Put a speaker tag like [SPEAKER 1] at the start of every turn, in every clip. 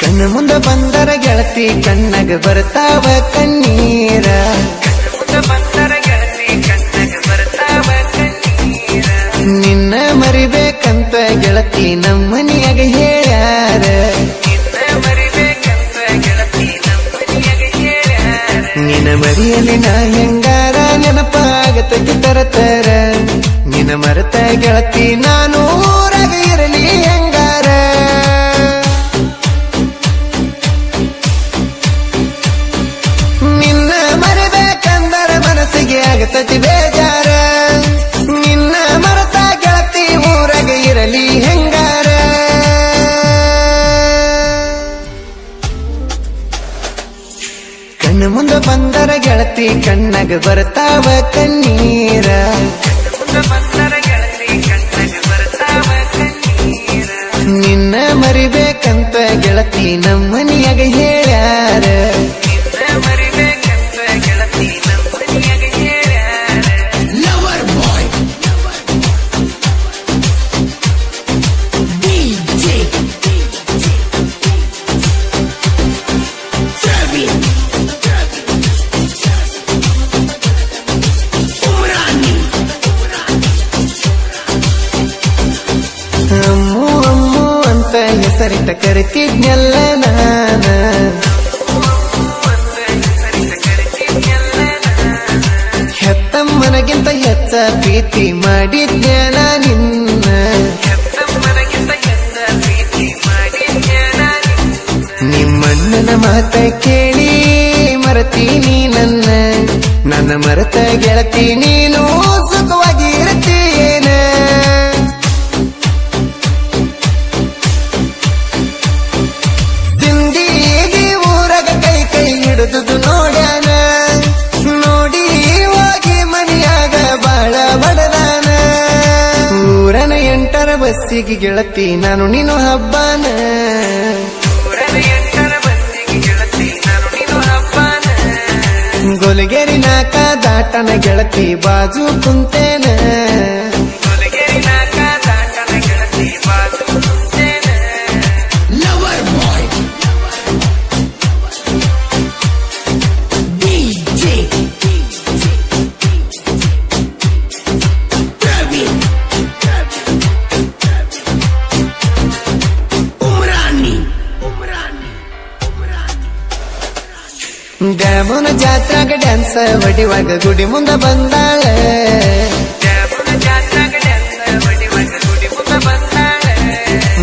[SPEAKER 1] ಕಣ್ಣ ಮುಂದ ಬಂದರ ಗೆಳತಿ ಕಣ್ಣಗ ಬರ್ತಾವ ಕಣ್ಣೀರ. ನಿನ್ನ ಮರಿಬೇಕಂತ ಗೆಳತಿ ನಮ್ಮನಿಯಾಗ ಹೇಳ್ಯಾರ. ನಿನ್ನ ಮರಿಯಲ್ಲಿ ನಾ ಹೆಂಗಾರ ನೆನಪಾಗತಕ್ಕೆ ತರತರ. ನಿನ್ನ ಮರತ ಗೆಳತಿ ನಾನು ಗೆಳತಿ ಕಣ್ಣಗ ಬರ್ತಾವ ಕಣ್ಣೀರ. ನಿನ್ನ ಮರಿಬೇಕಂತ ಗೆಳತಿ ನಮ್ಮನಿಯಾಗ ಹೇಳ್ಯಾರ. ಹೆಸರಿಟ್ಟ ಕರಿತಿದ್ನೆಲ್ಲ ನಾನ. ಹೆತ್ತಮ್ಮನಗಿಂತ ಹೆಚ್ಚ ಪ್ರೀತಿ ಮಾಡಿದ್ಯಾನ ನಿನ್ನ. ನಿಮ್ಮಣ್ಣನ ಮಾತ ಕೇಳಿ ಮರತೀನಿ ನನ್ನ. ನನ್ನ ಮರತ ಗೆಳತಿ ನೀನು ಸುಖವಾಗಿ ಬಸ್ಸಿಗೆ ಗೆಳತಿ ನಾನು ನೀನು ಹಬ್ಬಾನ. ಗೊಲಗೇರಿ ನಾಕ ದಾಟನ ಗೆಳತಿ ಬಾಜು ಕುಂತೇನ. ಡ್ಯಾಮನ ಜಾತ್ರಾಗ ಡ್ಯಾನ್ಸ್ ಹೊಡಿವಾಗ ಗುಡಿ ಮುಂದ ಬಂದಾಳ.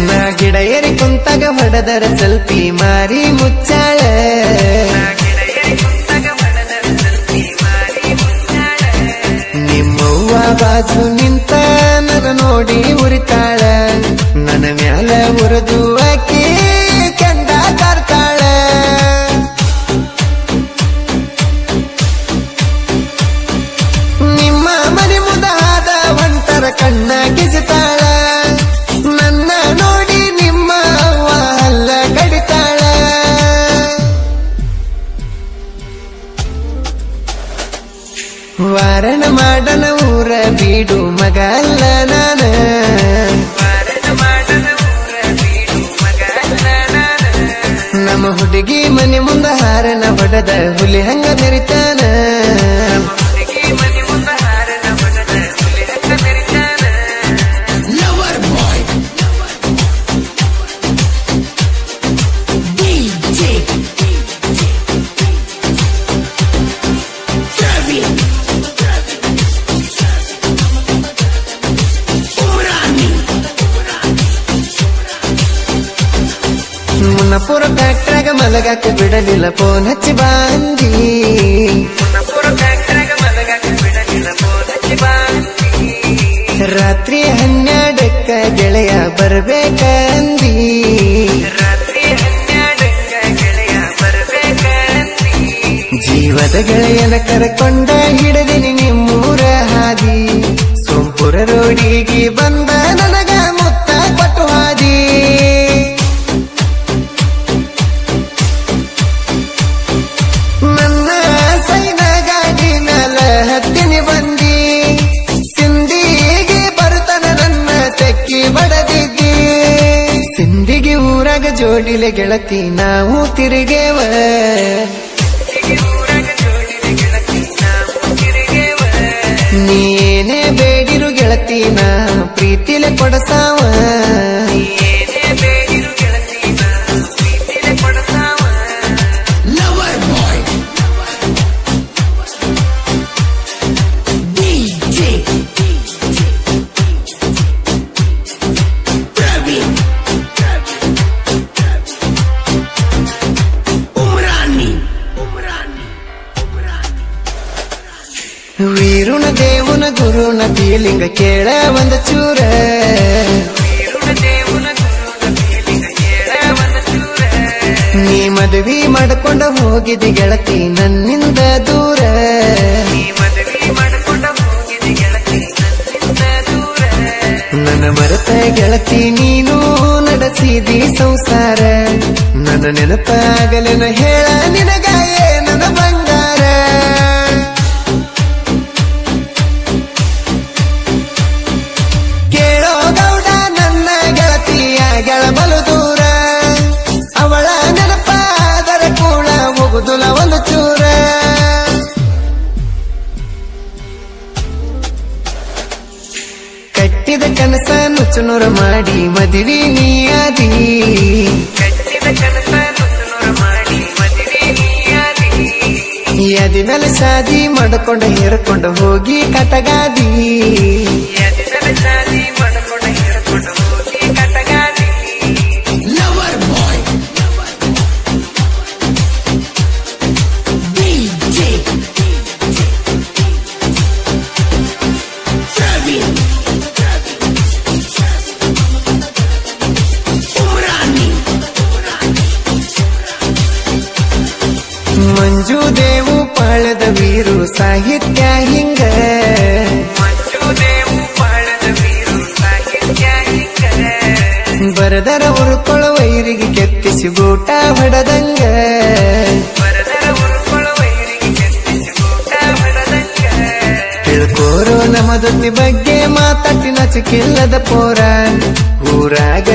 [SPEAKER 1] ನಾ ಗಿಡ ಏರಿ ಕುಂತಾಗ ಹೊಡೆದರ ಸೆಲ್ಫಿ ಮಾರಿ ಮುಚ್ಚಾಳ. ವಾರಣ ಮಾಡನ ಊರ ಬೀಡು ಮಗಲ್ಲ ನಾನ. ನಮ್ಮ ಹುಡುಗಿ ಮನೆ ಮುಂದ ಹಾರನ ಬಡದ ಹುಲಿ ಹಂಗ ಮೆರಿತಾನ ಮುನ್ನಪುರ ಫ್ಯಾಕ್ಟ್ರಾಗ ಮಲಗಾಕ ಬಿಡಲಿಲ್ಲ ಫೋನ್ ಹಚ್ಚಿ ಬಾಂದಿ ರಾತ್ರಿ ಹನ್ನೆರಡಕ್ಕ ಗೆಳೆಯ ಬರ್ಬೇಕಂದಿ. ಜೀವದ ಗೆಳೆಯನ ಕರಕೊಂಡ ಹಿಡದಿನಿ ಜೋಡಿಲೆ ಗೆಳತಿ ನಾವು ತಿರುಗೇವ. ನೀನೇ ಬೇಡಿರು ಗೆಳತಿನ ಪ್ರೀತಿಲೆ ಕೊಡಸಾವ. ವೀರುನ ದೇವನ ಗುರುನ ಪೀಲಿಂಗ ಕೇಳ ಒಂದ ಚೂರ. ನೀ ಮದುವೆ ಮಾಡ್ಕೊಂಡ ಹೋಗಿದಿ ಗೆಳತಿ ನನ್ನಿಂದ ದೂರ. ನನ್ನ ಮರೆತ ಗೆಳತಿ ನೀನು ನಡೆಸಿದಿ ಸಂಸಾರ. ನನ್ನ ನೆನಪಾಗಲೆನ ಹೇಳ ಕನಸ ನುಚ್ಚುನೂರ ಮಾಡಿ ಮದುವೆ ನೀಯಾದಿ ಯದಿ ಮೇಲೆ ಸಾದಿ ಮಾಡ್ಕೊಂಡು ಹೇರ್ಕೊಂಡು ಹೋಗಿ ಕಟಗಾದಿ. ಮಂಜು ದೇವು ಪಾಳದ ವೀರು ಸಾಹಿತ್ಯ ಹಿಂಗ. ಬರದರ ಉರುಕೊಳ ವೈರಿಗೆ ಕೆತ್ತಿಸಿ ಗೂಟ ಹೊಡೆದಂಗ. ತಿಳ್ಕೋರೋ ನಮದೊತ್ತಿ ಬಗ್ಗೆ ಮಾತಾಡಿ ನಚಿಕಿಲ್ಲದ ಪೋರ. ಊರಾಗ